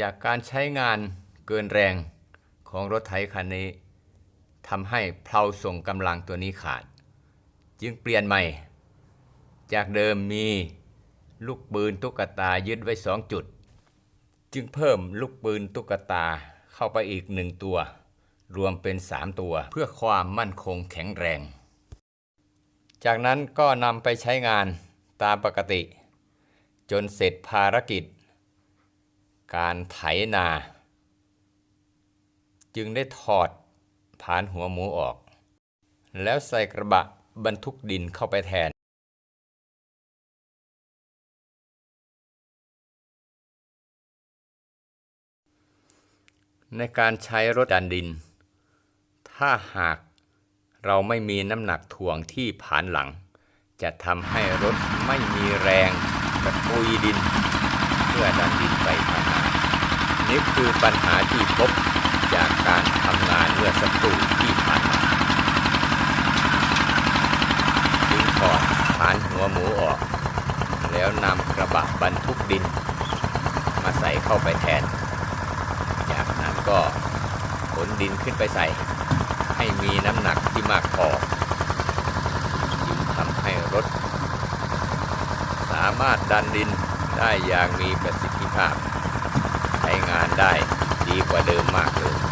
จากการใช้งานเกินแรงของรถไถคันนี้ทำให้เพลาส่งกำลังตัวนี้ขาด จึงเปลี่ยนใหม่ จากเดิมมีลูกปืนตุ๊กตายึดไว้สองจุด จึงเพิ่มลูกปืนตุ๊กตาเข้าไปอีกหนึ่งตัว รวมเป็นสามตัวเพื่อความมั่นคงแข็งแรง จากนั้นก็นำไปใช้งานตามปกติ จนเสร็จภารกิจ การไถนา จึงได้ถอดผานหัวหมูออก แล้วใส่กระบะบรรทุกดินเข้าไปแทน ในการใช้รถดันดิน ถ้าหากเราไม่มีน้ำหนักถ่วงที่ผานหลัง จะทำให้รถไม่มีแรงกระปุยดิน เพื่อดันดินไปทางหน้า นี่คือปัญหาที่พบจากการทำงานเมื่อสักครู่ที่ผ่านมาจึงถอดผานหัวหมูออก แล้วนำกระบะบรรทุกดิน มาใส่เข้าไปแทน จากนั้นก็ขนดินขึ้นไปใส่ ให้มีน้ำหนักที่มากพอจึงทำให้รถ สามารถดันดินได้อย่างมีประสิทธิภาพานได้ดีกว่าเดิมมากเลย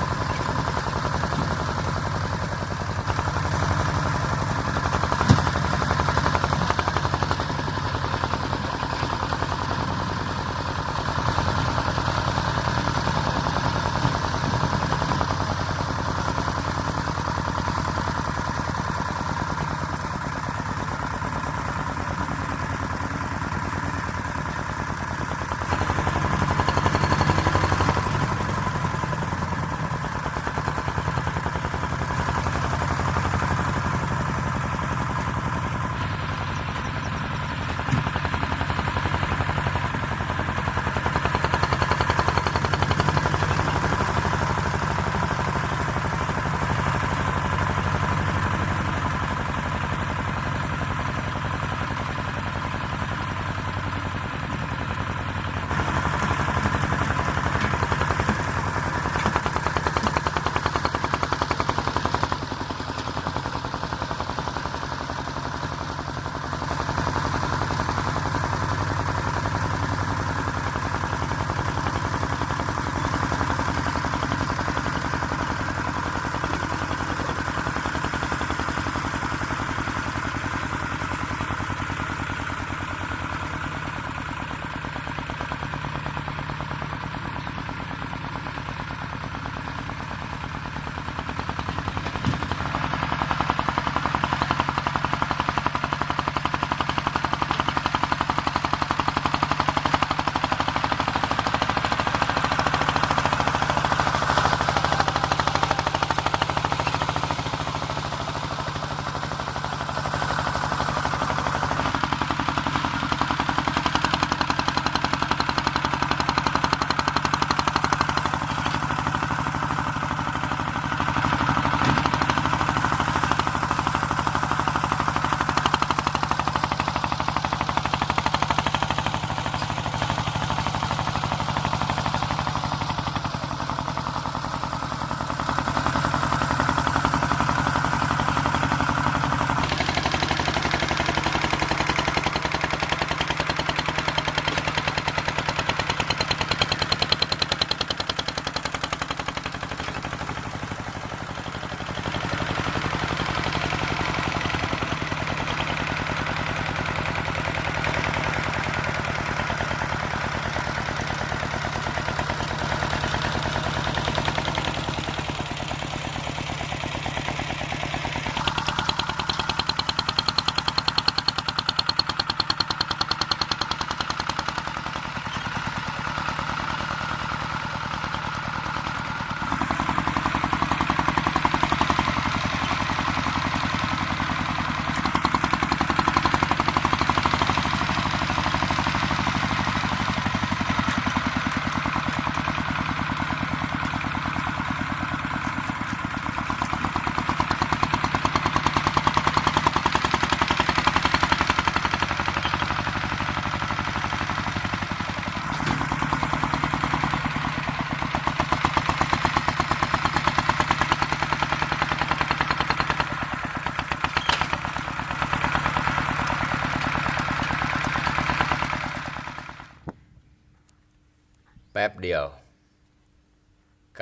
แป๊บเดียว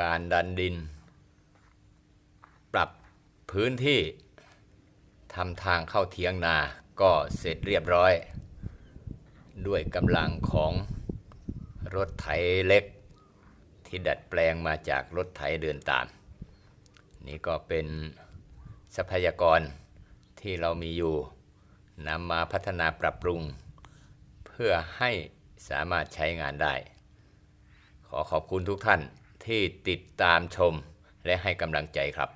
การดันดิน ปรับพื้นที่ทำทางเข้าเทียงนาก็เสร็จเรียบร้อย ด้วยกำลังของรถไถเล็ก ที่ดัดแปลงมาจากรถไถเดินตาม นี่ก็เป็นทรัพยากรที่เรามีอยู่นำมาพัฒนาปรับปรุง เพื่อให้สามารถใช้งานได้ ขอขอบคุณทุกท่านที่ติดตามชมและให้กำลังใจครับ